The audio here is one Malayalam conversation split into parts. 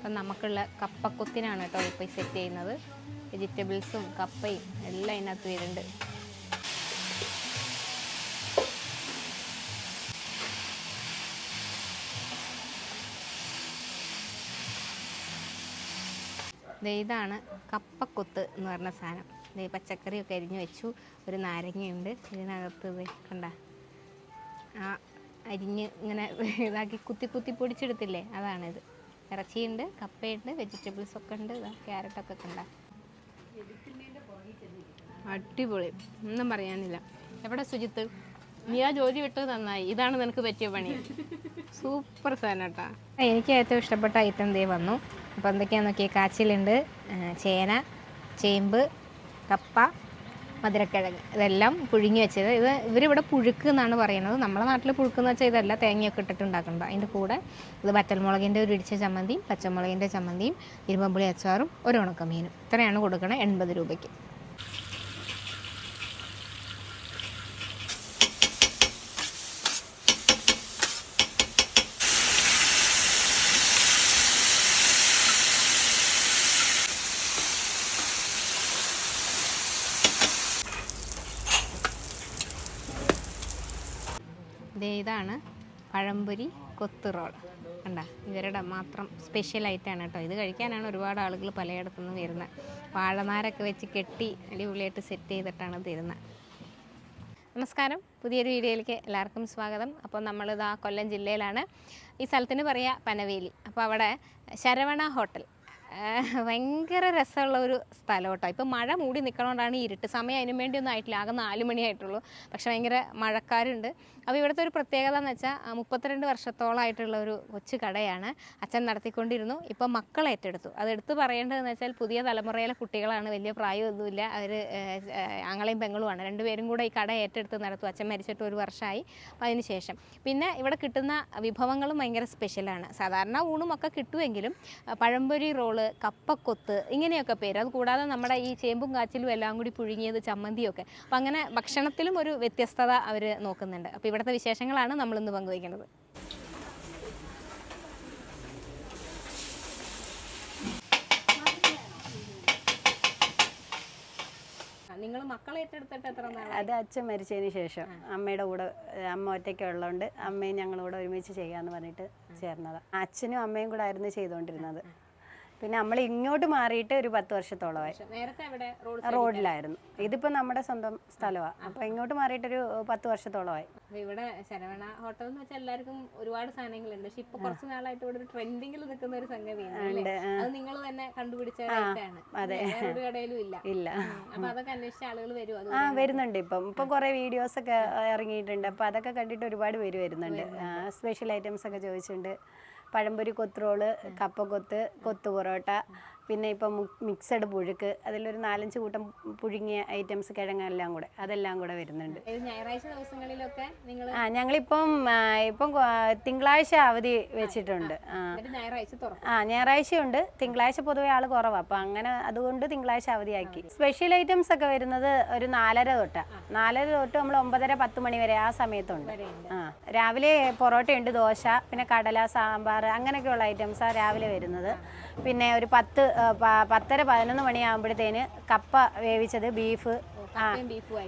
അപ്പം നമുക്കുള്ള കപ്പക്കൊത്തിനാണ് കേട്ടോ ഇപ്പോൾ സെറ്റ് ചെയ്യുന്നത്. വെജിറ്റബിൾസും കപ്പയും എല്ലാം ഇതിനകത്ത് വരുന്നുണ്ട്. ഇതാണ് കപ്പക്കൊത്ത് എന്ന് പറഞ്ഞ സാധനം. ദേ പച്ചക്കറിയൊക്കെ അരിഞ്ഞു വെച്ചു. ഒരു നാരങ്ങയുണ്ട്. ഇതിനകത്ത് ദേ കണ്ട. ആ അരിഞ്ഞ് ഇങ്ങനെ ഇതാക്കി കുത്തി കുത്തി പൊടിച്ചെടുത്തില്ലേ? അതാണിത്. ഇറച്ചിയുണ്ട് കപ്പയുണ്ട് വെജിറ്റബിൾസ് ഒക്കെ ഉണ്ട് ക്യാരറ്റൊക്കെ ഉണ്ട് അടിപൊളി. ഒന്നും പറയാനില്ല. എവിടെ സുജിത്ത്? നീ ആ ജോലി വിട്ടത് നന്നായി. ഇതാണ് നിനക്ക് പറ്റിയ പണി. സൂപ്പർ സാധനട്ടാ എനിക്ക് ഏറ്റവും ഇഷ്ടപ്പെട്ട ഐറ്റം ദേ വന്നു. അപ്പോൾ എന്തൊക്കെയാണെന്ന് നോക്കിയാൽ കാച്ചിലുണ്ട് ചേന ചേമ്പ് കപ്പ മധുരക്കിഴങ്ങ്. ഇതെല്ലാം പുഴുങ്ങി വെച്ചത്. ഇത് ഇവരിവിടെ പുഴുക്ക് എന്നാണ് പറയുന്നത്. നമ്മുടെ നാട്ടിൽ പുഴുക്ക് എന്ന് വെച്ചാൽ ഇതല്ല തേങ്ങയൊക്കെ ഇട്ടിട്ട് ഉണ്ടാക്കുന്നത്. അതിന്റെ കൂടെ ഇത് വറ്റൽമുളകിന്റെ ഒരു ഇടിച്ച ചമ്മന്തിയും പച്ചമുളകിന്റെ ചമ്മന്തിയും ഇരുമ്പമ്പുളി അച്ചാറും ഒരു ഉണക്കമീനും. ഇത്രയാണ് കൊടുക്കണത് എൺപത് രൂപയ്ക്ക്. ദേ ഇതാണ് പഴംപൊരി കൊത്ത് റോൾ കണ്ട? ഇവരുടെ മാത്രം സ്പെഷ്യൽ ആയിട്ടാണ് കേട്ടോ. ഇത് കഴിക്കാനാണ് ഒരുപാട് ആളുകൾ പലയിടത്തു നിന്ന് വരുന്നത് വാഴനാരൊക്കെ വെച്ച് കെട്ടി അടിപൊളിയായിട്ട് സെറ്റ് ചെയ്തിട്ടാണ് തരുന്നത് നമസ്കാരം. പുതിയൊരു വീഡിയോയിലേക്ക് എല്ലാവർക്കും സ്വാഗതം. അപ്പോൾ നമ്മളിത് ആ കൊല്ലം ജില്ലയിലാണ്. ഈ സ്ഥലത്തിന് പറയുക പനവേലി. അപ്പോൾ അവിടെ ശരവണ ഹോട്ടൽ. ഭയങ്കര രസമുള്ള ഒരു സ്ഥലം കേട്ടോ ഇപ്പം മഴ മൂടി നിൽക്കണോണ്ടാണ് ഇരുട്ട്. സമയം അതിനു വേണ്ടി ഒന്നും ആയിട്ടില്ല. ആകെ നാല് മണിയായിട്ടുള്ളൂ. പക്ഷെ ഭയങ്കര മഴക്കാരുണ്ട്. അപ്പോൾ ഇവിടുത്തെ ഒരു പ്രത്യേകത എന്ന് വെച്ചാൽ മുപ്പത്തിരണ്ട് വർഷത്തോളമായിട്ടുള്ള ഒരു കൊച്ചു കടയാണ് അച്ഛൻ നടത്തിക്കൊണ്ടിരുന്നു. ഇപ്പം മക്കൾ ഏറ്റെടുത്തു. അത് എടുത്തു പറയേണ്ടതെന്ന് വെച്ചാൽ പുതിയ തലമുറയിലെ കുട്ടികളാണ്. വലിയ പ്രായമൊന്നുമില്ല. അവർ ആങ്ങളെയും പെങ്ങളുമാണ്. രണ്ടുപേരും കൂടെ ഈ കട ഏറ്റെടുത്ത് നടത്തും. അച്ഛൻ മരിച്ചിട്ട് ഒരു വർഷമായി അതിന് ശേഷം. പിന്നെ ഇവിടെ കിട്ടുന്ന വിഭവങ്ങളും ഭയങ്കര സ്പെഷ്യലാണ് സാധാരണ ഊണും ഒക്കെ കിട്ടുമെങ്കിലും പഴംപൊരി റോൾ കപ്പക്കൊത്ത് ഇങ്ങനെയൊക്കെ പേര്. അത് കൂടാതെ നമ്മുടെ ഈ ചേമ്പും കാച്ചിലും എല്ലാം കൂടി പുഴുങ്ങിയത് ചമ്മന്തിയൊക്കെ. അപ്പം അങ്ങനെ ഭക്ഷണത്തിലും ഒരു വ്യത്യസ്തത അവർ നോക്കുന്നുണ്ട്. അപ്പോൾ ഇവിടുത്തെ വിശേഷങ്ങളാണ് നമ്മളിന്ന് പങ്കുവയ്ക്കുന്നത്. നിങ്ങൾ മക്കളെ ഏറ്റെടുത്തിട്ട് എത്ര അത് അച്ഛൻ മരിച്ചതിന് ശേഷം. അമ്മയുടെ കൂടെ അമ്മ ഒറ്റയ്ക്ക് ഉള്ളതുകൊണ്ട് അമ്മയും ഞങ്ങളും കൂടെ ഒരുമിച്ച് ചെയ്യാന്ന് പറഞ്ഞിട്ട് ചേർന്നതാണ് അച്ഛനും അമ്മയും കൂടെ ആയിരുന്നു ചെയ്തുകൊണ്ടിരുന്നത്. പിന്നെ നമ്മൾ ഇങ്ങോട്ട് മാറിയിട്ട് ഒരു പത്ത് വർഷത്തോളമായി. റോഡിലായിരുന്നു. ഇതിപ്പോ നമ്മുടെ സ്വന്തം സ്ഥലമാണ് അപ്പൊ ഇങ്ങോട്ട് മാറിയിട്ട് ഒരു പത്ത് വർഷത്തോളമായി. ഇവിടെ ശരവണ ഹോട്ടൽ എന്ന് വെച്ചാൽ എല്ലാവർക്കും ഒരുപാട് സാധനങ്ങളുണ്ട്. പക്ഷെ ഇപ്പൊ കുറച്ച് നാളായിട്ട് ഇവിടെ ഒരു ട്രെൻഡിങ്ങിൽ നിൽക്കുന്ന ഒരു സംഗതി അത് നിങ്ങൾ തന്നെ കണ്ടുപിടിച്ച. ഒരു കടയിലും ഇല്ല. ഇല്ല. അപ്പൊ അതൊക്കെ അന്വേഷിച്ച ആളുകൾ വരും ആ വരുന്നുണ്ട് ഇപ്പം. ഇപ്പൊ കുറെ വീഡിയോസ് ഒക്കെ ഇറങ്ങിയിട്ടുണ്ട്. അപ്പൊ അതൊക്കെ കണ്ടിട്ട് ഒരുപാട് പേര് വരുന്നുണ്ട്. സ്പെഷ്യൽ ഐറ്റംസ് ഒക്കെ ചോദിച്ചിട്ടുണ്ട്. പഴംപൊരി കൊത്തുറോൾ കപ്പക്കൊത്ത് കൊത്തു പൊറോട്ട പിന്നെ ഇപ്പം മിക്സഡ് പുഴുക്ക് അതിലൊരു നാലഞ്ച് കൂട്ടം പുഴുങ്ങിയ ഐറ്റംസ് കിഴങ്ങെല്ലാം കൂടെ അതെല്ലാം കൂടെ വരുന്നുണ്ട്. ഞായറാഴ്ച ദിവസങ്ങളിലൊക്കെ നിങ്ങൾ ആ ഞങ്ങളിപ്പം ഇപ്പം തിങ്കളാഴ്ച അവധി വെച്ചിട്ടുണ്ട്. ആ. ഞായറാഴ്ച ഉണ്ട് തിങ്കളാഴ്ച പൊതുവെ ആൾ കുറവാണ് അപ്പം അങ്ങനെ അതുകൊണ്ട് തിങ്കളാഴ്ച അവധിയാക്കി. സ്പെഷ്യൽ ഐറ്റംസ് ഒക്കെ വരുന്നത് ഒരു നാലര തൊട്ടാ. നാലര തൊട്ട് നമ്മൾ ഒമ്പതര പത്ത് മണി വരെ ആ സമയത്തുണ്ട്. ആ രാവിലെ പൊറോട്ടയുണ്ട് ദോശ പിന്നെ കടല സാമ്പാർ അങ്ങനെയൊക്കെയുള്ള ഐറ്റംസാണ് രാവിലെ വരുന്നത്. പിന്നെ ഒരു പത്ത് പത്തര പതിനൊന്ന് മണിയാകുമ്പോഴത്തേന് കപ്പ വേവിച്ചത് ബീഫ്. ആ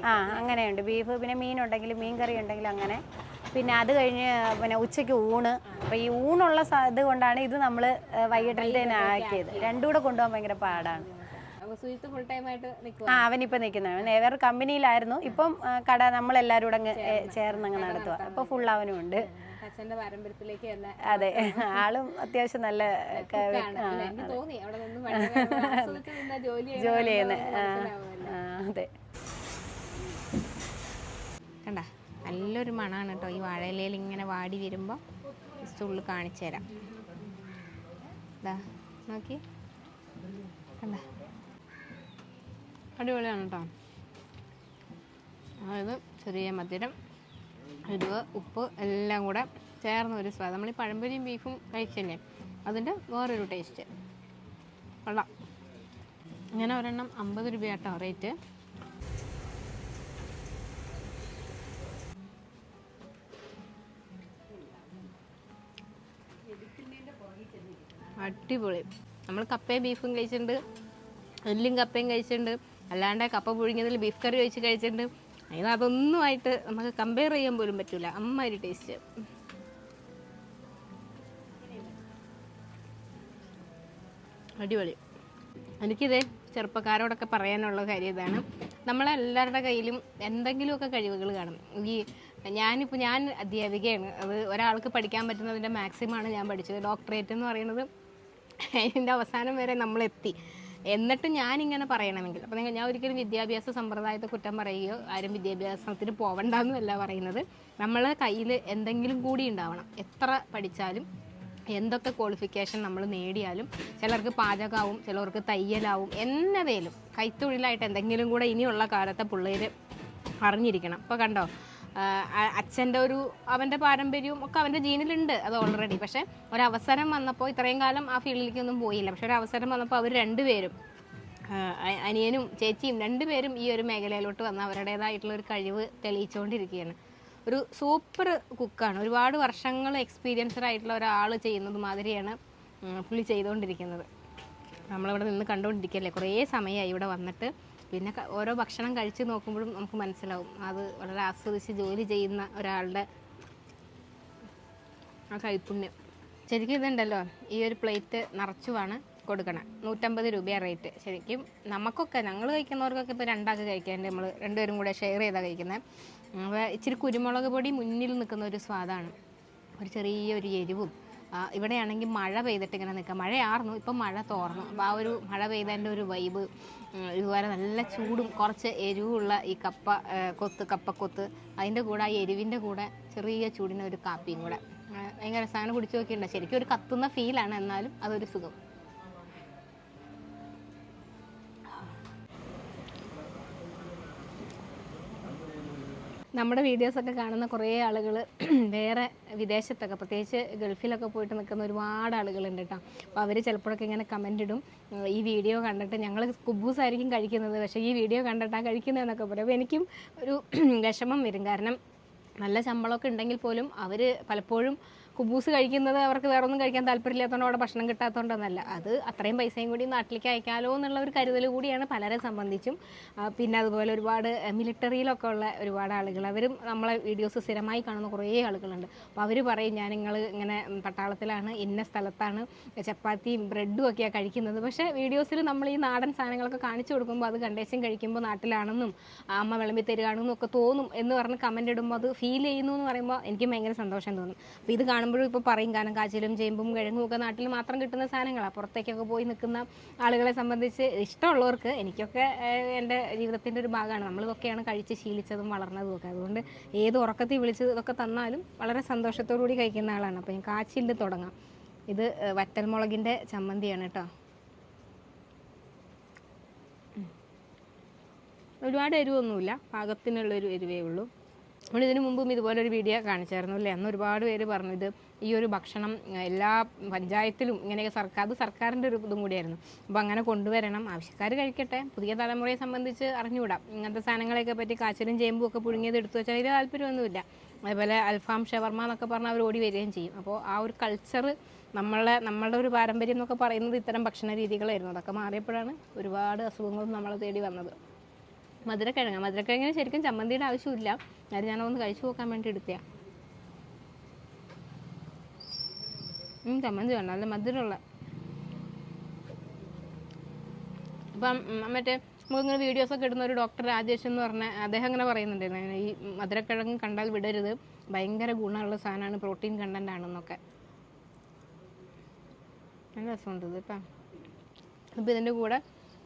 ആ അങ്ങനെയുണ്ട്. ബീഫ് പിന്നെ മീനുണ്ടെങ്കിൽ മീൻ കറി ഉണ്ടെങ്കിൽ അങ്ങനെ. പിന്നെ അത് കഴിഞ്ഞ് പിന്നെ ഉച്ചയ്ക്ക് ഊണ്. അപ്പോൾ ഈ ഊണുള്ള ഇത് കൊണ്ടാണ് ഇത് നമ്മൾ വൈകിട്ടത്തേന് ആക്കിയത്. രണ്ടും കൂടെ കൊണ്ടുപോകാൻ ഭയങ്കര പാടാണ്. ആ അവനിപ്പം നിൽക്കുന്നത് വേറെ കമ്പനിയിലായിരുന്നു ഇപ്പം കട നമ്മളെല്ലാവരും കൂടെ അങ്ങ് ഏ, ചേർന്ന്. അങ്ങ് നടത്തുക അപ്പോൾ ഫുൾ അവനും ഉണ്ട്. അച്ഛന്റെ പാരമ്പര്യത്തിലേക്ക് തന്നെ അതെ. ആളും അത്യാവശ്യം നല്ല തോന്നി അവിടെ നിന്ന് ജോലി ചെയ്യുന്ന അതെ. കണ്ട നല്ലൊരു മണമാണ് കേട്ടോ ഈ വാഴയിലയിൽ ഇങ്ങനെ വാടി വരുമ്പോൾ ജസ്റ്റ് ഉള്ളിൽ കാണിച്ചു തരാം. ഇതാ നോക്കി. കണ്ട. അടിപൊളിയാണ് കേട്ടോ അതായത് ചെറിയ മധുരം എരിവ് ഉപ്പ് എല്ലാം കൂടെ ചേർന്ന ഒരു സ്വാദം. നമ്മൾ ഈ പഴംപൊരിയും ബീഫും കഴിച്ചല്ലേ? അതിന്റെ വേറൊരു ടേസ്റ്റ്. കൊള്ളാം. ഇങ്ങനെ ഒരെണ്ണം അമ്പത് രൂപയാട്ടോ റേറ്റ്. അടിപൊളി. നമ്മൾ കപ്പയും ബീഫും കഴിച്ചിട്ടുണ്ട്. എല്ലും കപ്പയും കഴിച്ചിട്ടുണ്ട്. അല്ലാണ്ട് കപ്പ പുഴുങ്ങിയതിൽ ബീഫ് കറി കഴിച്ച് കഴിച്ചിട്ടുണ്ട്. അതിന് അതൊന്നുമായിട്ട് നമുക്ക് കമ്പയർ ചെയ്യാൻ പോലും പറ്റില്ല അമ്മാതിരി ടേസ്റ്റ് അടിപൊളി. എനിക്കിത് ചെറുപ്പക്കാരോടൊക്കെ പറയാനുള്ള കാര്യം ഇതാണ്. നമ്മളെല്ലാവരുടെ കയ്യിലും എന്തെങ്കിലുമൊക്കെ കഴിവുകൾ കാണും. ഈ ഞാനിപ്പോൾ ഞാൻ അധ്യാപികയാണ്. അത് ഒരാൾക്ക് പഠിക്കാൻ പറ്റുന്നതിന്റെ മാക്സിമമാണ് ഞാൻ പഠിച്ചത്. ഡോക്ടറേറ്റ് എന്ന് പറയുന്നത് അതിന്റെ അവസാനം വരെ നമ്മളെത്തി. എന്നിട്ട് ഞാനിങ്ങനെ പറയണമെങ്കിൽ. അപ്പോൾ ഞാൻ ഒരിക്കലും വിദ്യാഭ്യാസ സമ്പ്രദായത്തെ കുറ്റം പറയുകയോ ആരും വിദ്യാഭ്യാസത്തിന് പോവണ്ടെന്നല്ല പറയുന്നത്. നമ്മളെ കയ്യിൽ എന്തെങ്കിലും കൂടി ഉണ്ടാവണം. എത്ര പഠിച്ചാലും എന്തൊക്കെ ക്വാളിഫിക്കേഷൻ നമ്മൾ നേടിയാലും ചിലർക്ക് പാചകമാവും ചിലർക്ക് തയ്യലാവും എന്നതേലും കൈത്തൊഴിലായിട്ട് എന്തെങ്കിലും കൂടെ ഇനിയുള്ള കാലത്തെ പിള്ളേർ അറിഞ്ഞിരിക്കണം. ഇപ്പോൾ കണ്ടോ അച്ഛന്റെ ഒരു അവന്റെ പാരമ്പര്യവും ഒക്കെ അവന്റെ ജീനിലുണ്ട് അത് ഓൾറെഡി പക്ഷേ ഒരവസരം വന്നപ്പോൾ ഇത്രയും കാലം ആ ഫീൽഡിലേക്കൊന്നും പോയില്ല. പക്ഷെ ഒരു അവസരം വന്നപ്പോൾ അവർ രണ്ടുപേരും അനിയനും ചേച്ചിയും രണ്ടുപേരും ഈ ഒരു മേഖലയിലോട്ട് വന്ന് അവരുടേതായിട്ടുള്ള ഒരു കഴിവ് തെളിയിച്ചുകൊണ്ടിരിക്കുകയാണ് ഒരു സൂപ്പർ കുക്കാണ്. ഒരുപാട് വർഷങ്ങൾ എക്സ്പീരിയൻസ്ഡ് ആയിട്ടുള്ള ഒരാൾ ചെയ്യുന്നത് മാതിരിയാണ് പുള്ളി ചെയ്തുകൊണ്ടിരിക്കുന്നത് നമ്മളിവിടെ നിന്ന് കണ്ടുകൊണ്ടിരിക്കുകയല്ലേ കുറേ സമയമായി ഇവിടെ വന്നിട്ട്. പിന്നെ ഓരോ ഭക്ഷണം കഴിച്ച് നോക്കുമ്പോഴും നമുക്ക് മനസ്സിലാവും. അത് വളരെ ആസ്വദിച്ച് ജോലി ചെയ്യുന്ന ഒരാളുടെ ആ കൈപ്പുണ്യം. ശരിക്കും ഇതുണ്ടല്ലോ ഈ ഒരു പ്ലേറ്റ് നിറച്ചുമാണ് കൊടുക്കണം. നൂറ്റമ്പത് രൂപയാണ് റേറ്റ്. ശരിക്കും നമുക്കൊക്കെ ഞങ്ങൾ കഴിക്കുന്നവർക്കൊക്കെ ഇപ്പോൾ രണ്ടാൾക്ക് കഴിക്കാണ്ട് നമ്മൾ രണ്ടുപേരും കൂടെ ഷെയർ ചെയ്താണ് കഴിക്കുന്നത് ഇച്ചിരി കുരുമുളക് പൊടി മുന്നിൽ നിൽക്കുന്ന ഒരു സ്വാദാണ്. ഒരു ചെറിയൊരു എരിവും. ഇവിടെയാണെങ്കിൽ മഴ പെയ്തിട്ട് ഇങ്ങനെ നിൽക്കുക മഴയാർന്നു ഇപ്പം മഴ തോർന്നു. അപ്പോൾ ആ ഒരു മഴ പെയ്തതിന്റെ ഒരു വൈബ് ഇതുപോലെ നല്ല ചൂടും കുറച്ച് എരിവുള്ള ഈ കപ്പ കൊത്ത് കപ്പക്കൊത്ത് അതിന്റെ കൂടെ ആ എരിവിന്റെ കൂടെ ചെറിയ ചൂടിന് ഒരു കാപ്പിയും കൂടെ. ഭയങ്കര സാധനം കുടിച്ചു നോക്കിയിട്ടുണ്ട്. ശരിക്കും ഒരു കത്തുന്ന ഫീലാണ് എന്നാലും അതൊരു സുഖം. നമ്മുടെ വീഡിയോസൊക്കെ കാണുന്ന കുറേ ആളുകൾ വേറെ വിദേശത്തൊക്കെ പ്രത്യേകിച്ച് ഗൾഫിലൊക്കെ പോയിട്ട് നിൽക്കുന്ന ഒരുപാട് ആളുകളുണ്ട് കേട്ടോ. അപ്പോൾ അവർ ചിലപ്പോഴൊക്കെ ഇങ്ങനെ കമന്റ് ഇടും. ഈ വീഡിയോ കണ്ടിട്ട് ഞങ്ങൾ കുബൂസ് ആയിരിക്കും കഴിക്കുന്നത്. പക്ഷേ ഈ വീഡിയോ കണ്ടിട്ടാണ് കഴിക്കുന്നതെന്നൊക്കെ പറയും. അപ്പോൾ എനിക്കും ഒരു വിഷമം വരും. കാരണം നല്ല ശമ്പളമൊക്കെ ഉണ്ടെങ്കിൽ പോലും അവർ പലപ്പോഴും കുബൂസ് കഴിക്കുന്നത് അവർക്ക് വേറെ ഒന്നും കഴിക്കാൻ താല്പര്യമില്ലാത്തതുകൊണ്ട് അവിടെ ഭക്ഷണം കിട്ടാത്തതുകൊണ്ടൊന്നല്ല. അത് അത്രയും പൈസയും കൂടി നാട്ടിലേക്ക് അയക്കാമല്ലോ എന്നുള്ള ഒരു കരുതൽ കൂടിയാണ് പലരെ സംബന്ധിച്ചും. പിന്നെ അതുപോലെ ഒരുപാട് മിലിറ്ററിയിലൊക്കെ ഉള്ള ഒരുപാട് ആളുകൾ. അവരും നമ്മളെ വീഡിയോസ് സ്ഥിരമായി കാണുന്ന കുറേ ആളുകളുണ്ട്. അപ്പോൾ അവർ പറയും ഞാൻ നിങ്ങൾ ഇങ്ങനെ പട്ടാളത്തിലാണ് ഇന്ന സ്ഥലത്താണ് ചപ്പാത്തിയും ബ്രെഡും ഒക്കെയാണ് കഴിക്കുന്നത്. പക്ഷേ വീഡിയോസിൽ നമ്മൾ ഈ നാടൻ സാധനങ്ങളൊക്കെ കാണിച്ചു കൊടുക്കുമ്പോൾ അത് കണ്ടേശം കഴിക്കുമ്പോൾ നാട്ടിലാണെന്നും അമ്മ വിളമ്പി തരികയാണെന്നും ഒക്കെ തോന്നും എന്ന് പറഞ്ഞ് കമന്റ് ഇടുമ്പോൾ അത് ഫീൽ ചെയ്യുന്നു എന്ന് പറയുമ്പോൾ എനിക്ക് ഭയങ്കര സന്തോഷം തോന്നും. അപ്പോൾ ഇത് കാണുമ്പോഴും ഇപ്പോൾ പറയും കാരണം കാച്ചിലും ചേമ്പും കിഴങ്ങും ഒക്കെ നാട്ടിൽ മാത്രം കിട്ടുന്ന സാധനങ്ങളാണ് പുറത്തേക്കൊക്കെ പോയി നിൽക്കുന്ന ആളുകളെ സംബന്ധിച്ച് ഇഷ്ടമുള്ളവർക്ക് എനിക്കൊക്കെ എന്റെ ജീവിതത്തിന്റെ ഒരു ഭാഗമാണ്. നമ്മളിതൊക്കെയാണ് കഴിച്ച് ശീലിച്ചതും വളർന്നതും ഒക്കെ. അതുകൊണ്ട് ഏത് ഉറക്കത്തിൽ വിളിച്ച് ഇതൊക്കെ തന്നാലും വളരെ സന്തോഷത്തോടു കൂടി കഴിക്കുന്ന ആളാണ്. അപ്പോൾ ഞാൻ കാച്ചിലിന്റെ തുടങ്ങാം. ഇത് വറ്റൽമുളകിന്റെ ചമ്മന്തിയാണ് കേട്ടോ. ഒരുപാട് എരിവൊന്നുമില്ല. പാകത്തിനുള്ളൊരു എരിവേ ഉള്ളൂ. നമ്മൾ ഇതിനു മുമ്പും ഇതുപോലൊരു വീഡിയോ കാണിച്ചായിരുന്നു അല്ലേ? അന്ന് ഒരുപാട് പേര് പറഞ്ഞു ഇത് ഈ ഒരു ഭക്ഷണം എല്ലാ പഞ്ചായത്തിലും ഇങ്ങനെയൊക്കെ സർക്കാർ അത് സർക്കാരിന്റെ ഒരു ഇതും കൂടിയായിരുന്നു. അപ്പോൾ അങ്ങനെ കൊണ്ടുവരണം. ആവശ്യക്കാർ കഴിക്കട്ടെ. പുതിയ തലമുറയെ സംബന്ധിച്ച് അറിഞ്ഞുകൂടാം. ഇങ്ങനത്തെ സാധനങ്ങളെയൊക്കെ പറ്റി കാച്ചിലും ചേമ്പും ഒക്കെ പുഴുങ്ങിയത് എടുത്തു വെച്ചാൽ അതിൽ താല്പര്യമൊന്നുമില്ല. അതേപോലെ അൽഫാം ഷവർമ എന്നൊക്കെ പറഞ്ഞാൽ അവർ ഓടി വരികയും ചെയ്യും. അപ്പോൾ ആ ഒരു കൾച്ചർ നമ്മളെ നമ്മളുടെ ഒരു പാരമ്പര്യം എന്നൊക്കെ പറയുന്നത് ഇത്തരം ഭക്ഷണ രീതികളായിരുന്നു. അതൊക്കെ മാറിയപ്പോഴാണ് ഒരുപാട് അസുഖങ്ങളും നമ്മളെ തേടി വന്നത്. മധുരക്കിഴങ്ങ്. മധുരക്കിഴങ്ങിന് ശരിക്കും ചമ്മന്തിയുടെ ആവശ്യമില്ല. അത് ഞാനൊന്ന് കഴിച്ചു നോക്കാൻ വേണ്ടി എടുത്തതാണ് ചമ്മന്തി വേണം. നല്ല മധുരമുള്ള. അപ്പം മറ്റേ നമുക്കിങ്ങനെ വീഡിയോസൊക്കെ ഇടുന്ന ഒരു ഡോക്ടർ രാജേഷ് എന്ന് പറഞ്ഞ അദ്ദേഹം അങ്ങനെ പറയുന്നുണ്ടായിരുന്നു. ഈ മധുരക്കിഴങ്ങ് കണ്ടാൽ വിടരുത്. ഭയങ്കര ഗുണമുള്ള സാധനമാണ് പ്രോട്ടീൻ കണ്ടന്റ് ആണെന്നൊക്കെ. നല്ല രസമുണ്ട് ഇത് ഇപ്പം അപ്പോൾ ഇതിന്റെ കൂടെ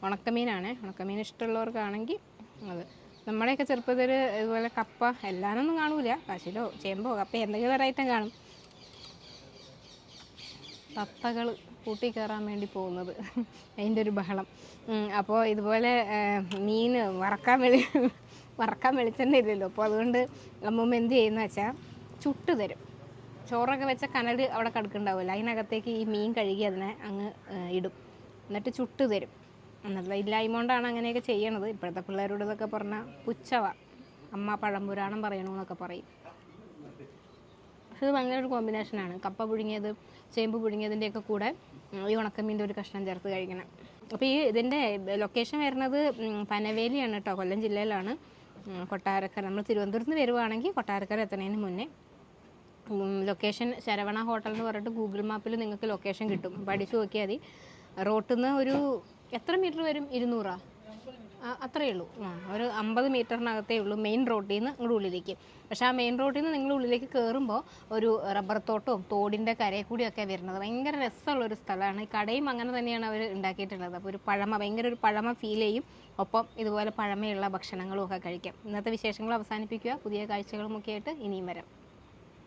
ഉണക്കമീനാണ്. ഉണക്കമീൻ ഇഷ്ടമുള്ളവർക്കാണെങ്കിൽ അത്. നമ്മുടെയൊക്കെ ചെറുപ്പത്തിൽ ഇതുപോലെ കപ്പ എല്ലാനൊന്നും കാണൂല. കാശിലോ ചേമ്പോ കപ്പ എന്തെങ്കിലും വെറൈറ്റം കാണും. തത്തകൾ കൂട്ടി കയറാൻ വേണ്ടി പോകുന്നത്. അതിന്റെ ഒരു ബഹളം. അപ്പോൾ ഇതുപോലെ മീൻ വറക്കാൻ വെളി വറക്കാൻ വെളിച്ചെണ്ണ ഇല്ലല്ലോ. അപ്പോൾ അതുകൊണ്ട് അമ്മമ്മ എന്ത് ചെയ്യുന്ന വെച്ചാൽ ചുട്ട് തരും. ചോറൊക്കെ വെച്ച കനൽ അവിടെ കിടക്കുന്നുണ്ടാവില്ല അതിനകത്തേക്ക് ഈ മീൻ കഴുകി അതിനെ അങ്ങ് ഇടും. എന്നിട്ട് ചുട്ട് തരും. എന്നുള്ള ഇല്ലായ്മ കൊണ്ടാണ് അങ്ങനെയൊക്കെ ചെയ്യണത്. ഇപ്പോഴത്തെ പിള്ളേരോട് ഇതൊക്കെ പറഞ്ഞാൽ പുച്ഛവ. അമ്മ പഴംപുരാണം പറയണമെന്നൊക്കെ പറയും. പക്ഷെ ഇത് ഭയങ്കര ഒരു കോമ്പിനേഷനാണ് കപ്പ പുഴുങ്ങിയത് ചേമ്പ് പുഴുങ്ങിയതിന്റെയൊക്കെ കൂടെ ഈ ഉണക്കമീന്റെ ഒരു കഷ്ണം ചേർത്ത് കഴിക്കണം. അപ്പോൾ ഈ ഇതിന്റെ ലൊക്കേഷൻ വരുന്നത് പനവേലിയാണ് കേട്ടോ കൊല്ലം ജില്ലയിലാണ്. കൊട്ടാരക്കര. നമ്മൾ തിരുവനന്തപുരത്ത് നിന്ന് വരുവാണെങ്കിൽ കൊട്ടാരക്കര എത്തുന്നതിന് മുന്നേ ലൊക്കേഷൻ ശരവണ ഹോട്ടൽ എന്ന് പറഞ്ഞിട്ട് ഗൂഗിൾ മാപ്പിൽ നിങ്ങൾക്ക് ലൊക്കേഷൻ കിട്ടും. പഠിച്ചു നോക്കിയാൽ മതി. റോട്ടിൽ നിന്ന് ഒരു എത്ര മീറ്റർ വരും? ഇരുന്നൂറാ? അത്രയേ ഉള്ളൂ. ആ ഒരു അമ്പത് മീറ്ററിനകത്തേ ഉള്ളൂ മെയിൻ റോഡിൽ നിന്ന് ഇങ്ങോട്ട് ഉള്ളിലേക്ക്. പക്ഷേ ആ മെയിൻ റോഡിൽ നിന്ന് നിങ്ങൾ ഉള്ളിലേക്ക് കയറുമ്പോൾ ഒരു റബ്ബർ തോട്ടവും തോടിന്റെ കരയിൽ കൂടിയൊക്കെ വരുന്നത് ഭയങ്കര രസമുള്ള ഒരു സ്ഥലമാണ്. ഈ കടയും അങ്ങനെ തന്നെയാണ് അവർ ഉണ്ടാക്കിയിട്ടുള്ളത്. അപ്പോൾ ഒരു പഴമ ഭയങ്കര ഒരു പഴമ ഫീൽ ചെയ്യും. ഒപ്പം ഇതുപോലെ പഴമയുള്ള ഭക്ഷണങ്ങളും ഒക്കെ കഴിക്കാം. ഇന്നത്തെ വിശേഷങ്ങൾ അവസാനിപ്പിക്കുക. പുതിയ കാഴ്ചകളുമൊക്കെ ആയിട്ട് ഇനിയും വരാം.